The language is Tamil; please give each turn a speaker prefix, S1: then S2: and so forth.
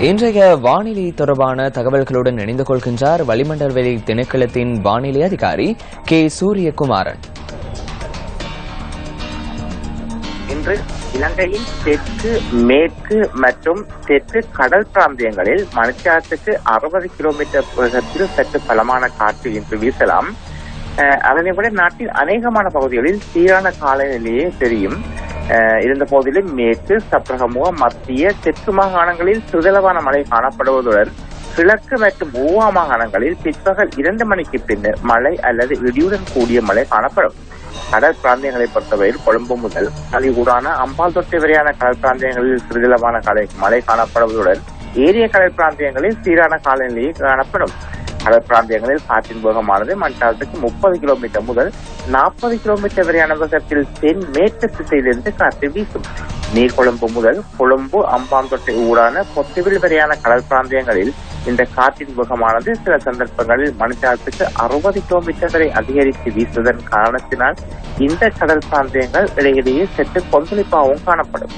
S1: இன்றைய வானிலை தொடர்பான தகவல்களுடன் இணைந்து கொள்கின்றார் வளிமண்டலவெளி திணைக்களத்தின் வானிலை அதிகாரி கே சூரியகுமாரன்.
S2: இன்று இலங்கையின் தெற்கு மேற்கு மற்றும் தெற்கு கடல் பிராந்தியங்களில் மணிச்சாரத்துக்கு அறுபது கிலோமீட்டர் வேகத்தில் சற்று பலமான காற்று இன்று வீசலாம். அஹ், அதனை விட நாட்டின் அநேகமான பகுதிகளில் சீரான காலநிலையே தெரியும். இருந்த போதிலும் மேற்கு சப்ரகமுக மத்திய தெற்கு மாகாணங்களில் சிறிதளவான மழை காணப்படுவதுடன் கிழக்கு மற்றும் ஊவா மாகாணங்களில் பிற்பகல் இரண்டு மணிக்கு பின்னர் மழை அல்லது இடியுடன் கூடிய மழை காணப்படும். கடல் பிராந்தியங்களை பொறுத்தவரையில் கொழும்பு முதல் அலிகூடான அம்பால் தொட்டி வரையான கடல் பிராந்தியங்களில் சிறிதளவான மழை காணப்படுவதுடன் ஏரிய கடல் பிராந்தியங்களில் சீரான காலநிலையை காணப்படும். கடல் பிராந்தியங்களில் காற்றின் வேகமானது மண்டலத்துக்கு முப்பது கிலோமீட்டர் முதல் நாற்பது கிலோமீட்டர் வரையான வேகத்தில் தென்மேற்கு திசையிலிருந்து காற்று வீசும். நீர்கொழும்பு முதல் கொழும்பு அம்பாந்தொட்டை ஊடான பொத்துவில் வரையான கடல் பிராந்தியங்களில் இந்த காற்றின் வேகமானது சில சந்தர்ப்பங்களில் மணித்தாளத்துக்கு அறுபது கிலோமீட்டர் வரை அதிகரித்து வீசுவதன் காரணத்தினால் இந்த கடல் பிராந்தியங்கள் இடையிடையே சற்று கொந்தளிப்பாகவும் காணப்படும்.